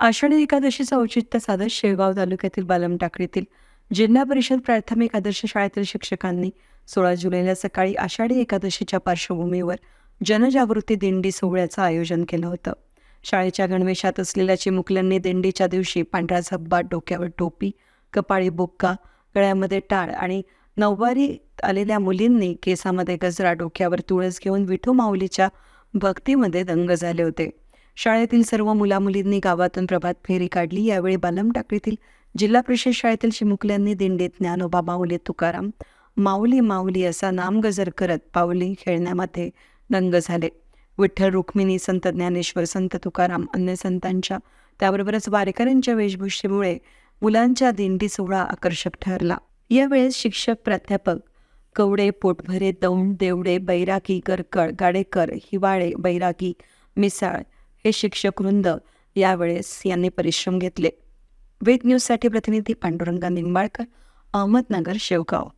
आषाढी एकादशीचं औचित्य साधत शेळगाव तालुक्यातील बालमटाकडीतील जिल्हा परिषद प्राथमिक आदर्श शाळेतील शिक्षकांनी सोळा जुलैला सकाळी आषाढी एकादशीच्या पार्श्वभूमीवर जनजागृती दिंडी सोहळ्याचं आयोजन केलं होतं. शाळेच्या गणवेशात असलेल्या चिमुकल्यांनी दिंडीच्या दिवशी पांढरा झब्बा डोक्यावर टोपी कपाळी बुक्का गळ्यामध्ये टाळ आणि नऊवारी आलेल्या मुलींनी केसामध्ये गजरा डोक्यावर तुळस घेऊन विठू माऊलीच्या भक्तीमध्ये दंग झाले होते. शाळेतील सर्व मुलामुलींनी गावातून प्रभात फेरी काढली. यावेळी बालम टाकळीतील जिल्हा परिषद शाळेतील चिमुकल्यांनी दिंडीत ज्ञानोबा माऊली तुकाराम माऊली माऊली असा नामगजर करत पाऊली खेळण्यामध्ये दंग झाले. विठ्ठल रुक्मिणी संत ज्ञानेश्वर संत तुकाराम अन्य संतांच्या त्याबरोबरच वारकऱ्यांच्या वेशभूषेमुळे मुलांच्या दिंडी सोहळा आकर्षक ठरला. यावेळेस शिक्षक प्राध्यापक कवडे पोटभरे दौंड देवडे बैरागी गरकळ गाडेकर हिवाळे बैरागी मिसाळ हे शिक्षक वृंद यावेळेस यांनी परिश्रम घेतले. वेद न्यूजसाठी प्रतिनिधी पांडुरंगा निंबाळकर अहमदनगर शेवगाव.